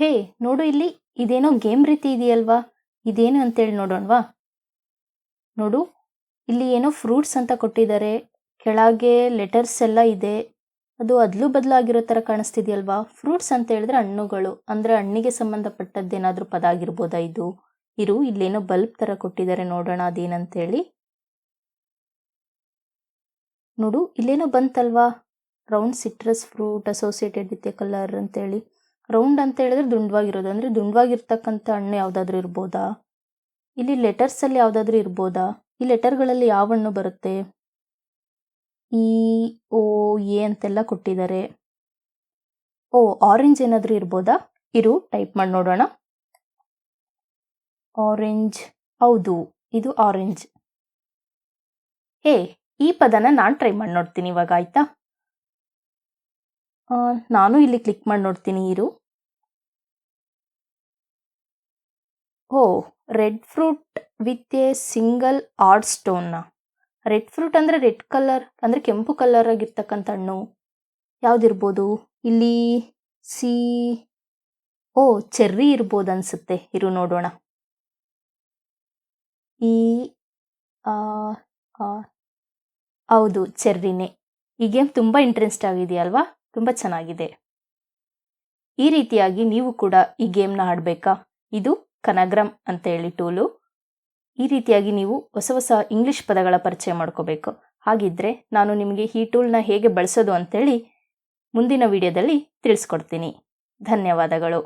ಹೇ, ನೋಡು ಇಲ್ಲಿ, ಇದೇನೋ ಗೇಮ್ ರೀತಿ ಇದೆಯಲ್ವಾ? ಇದೇನು ಅಂತೇಳಿ ನೋಡೋಣವಾ? ನೋಡು, ಇಲ್ಲಿ ಏನೋ ಫ್ರೂಟ್ಸ್ ಅಂತ ಕೊಟ್ಟಿದ್ದಾರೆ. ಕೆಳಗೆ ಲೆಟರ್ಸ್ ಎಲ್ಲ ಇದೆ. ಅದು ಅದ್ಲು ಬದಲಾಗಿರೋ ಥರ ಕಾಣಿಸ್ತಿದೆಯಲ್ವಾ? ಫ್ರೂಟ್ಸ್ ಅಂತ ಹೇಳಿದ್ರೆ ಹಣ್ಣುಗಳು. ಅಂದರೆ ಹಣ್ಣಿಗೆ ಸಂಬಂಧಪಟ್ಟದ್ದೇನಾದರೂ ಪದ ಆಗಿರ್ಬೋದಾ ಇದು? ಇರು, ಇಲ್ಲೇನೋ ಬಲ್ಬ್ ಥರ ಕೊಟ್ಟಿದ್ದಾರೆ ನೋಡೋಣ, ಅದೇನಂತೇಳಿ. ನೋಡು, ಇಲ್ಲೇನೋ ಬಂತಲ್ವಾ? Round citrus fruit associated with a colour ಅಂತೇಳಿ. ರೌಂಡ್ ಅಂತ ಹೇಳಿದ್ರೆ ದುಂಡವಾಗಿರೋದು. ಅಂದರೆ ದುಂಡವಾಗಿರ್ತಕ್ಕಂಥ ಹಣ್ಣು ಯಾವುದಾದ್ರೂ ಇರ್ಬೋದಾ? ಇಲ್ಲಿ ಲೆಟರ್ಸಲ್ಲಿ ಯಾವುದಾದ್ರೂ ಇರ್ಬೋದಾ? ಈ ಲೆಟರ್ಗಳಲ್ಲಿ ಯಾವ ಹಣ್ಣು ಬರುತ್ತೆ? ಇ ಓ ಎ ಅಂತೆಲ್ಲ ಕೊಟ್ಟಿದ್ದಾರೆ. ಓ ಆರೆಂಜ್ ಏನಾದರೂ ಇರ್ಬೋದಾ? ಇರು ಟೈಪ್ ಮಾಡಿ ನೋಡೋಣ. ಆರೆಂಜ್ ಹೌದು, ಇದು ಆರೆಂಜ್ ಹೇ ಈ ಪದನ ನಾನು ಟ್ರೈ ಮಾಡಿ ನೋಡ್ತೀನಿ ಇವಾಗ, ಆಯಿತಾ? ನಾನು ಇಲ್ಲಿ ಕ್ಲಿಕ್ ಮಾಡಿ ನೋಡ್ತೀನಿ, ಇರು. ಓ, red fruit with a single hard ಸ್ಟೋನ್ನ red fruit ಅಂದರೆ ರೆಡ್ ಕಲರ್, ಅಂದರೆ ಕೆಂಪು ಕಲರ್ ಆಗಿರ್ತಕ್ಕಂಥ ಹಣ್ಣು. ಯಾವುದಿರ್ಬೋದು? ಇಲ್ಲಿ ಸಿ, ಓ, ಚೆರ್ರಿ ಇರ್ಬೋದು ಅನ್ಸುತ್ತೆ. ಇರು ನೋಡೋಣ. ಈ ಹೌದು, ಚೆರ್ರಿನೇ. ಈ ಗೇಮ್ ತುಂಬ ಇಂಟ್ರೆಸ್ಟ್ ಆಗಿದೆಯಲ್ವಾ ತುಂಬ ಚೆನ್ನಾಗಿದೆ. ಈ ರೀತಿಯಾಗಿ ನೀವು ಕೂಡ ಈ ಗೇಮ್ನ ಆಡಬೇಕಾ? ಇದು ಕನಗ್ರಮ್ ಅಂತ ಹೇಳಿ ಟೂಲು. ಈ ರೀತಿಯಾಗಿ ನೀವು ಹೊಸ ಹೊಸ ಇಂಗ್ಲೀಷ್ ಪದಗಳ ಪರಿಚಯ ಮಾಡ್ಕೋಬೇಕು. ಹಾಗಿದ್ರೆ ನಾನು ನಿಮಗೆ ಈ ಟೂಲ್ನ ಹೇಗೆ ಬಳಸೋದು ಅಂತೇಳಿ ಮುಂದಿನ ವಿಡಿಯೋದಲ್ಲಿ ತಿಳಿಸ್ಕೊಡ್ತೀನಿ. ಧನ್ಯವಾದಗಳು.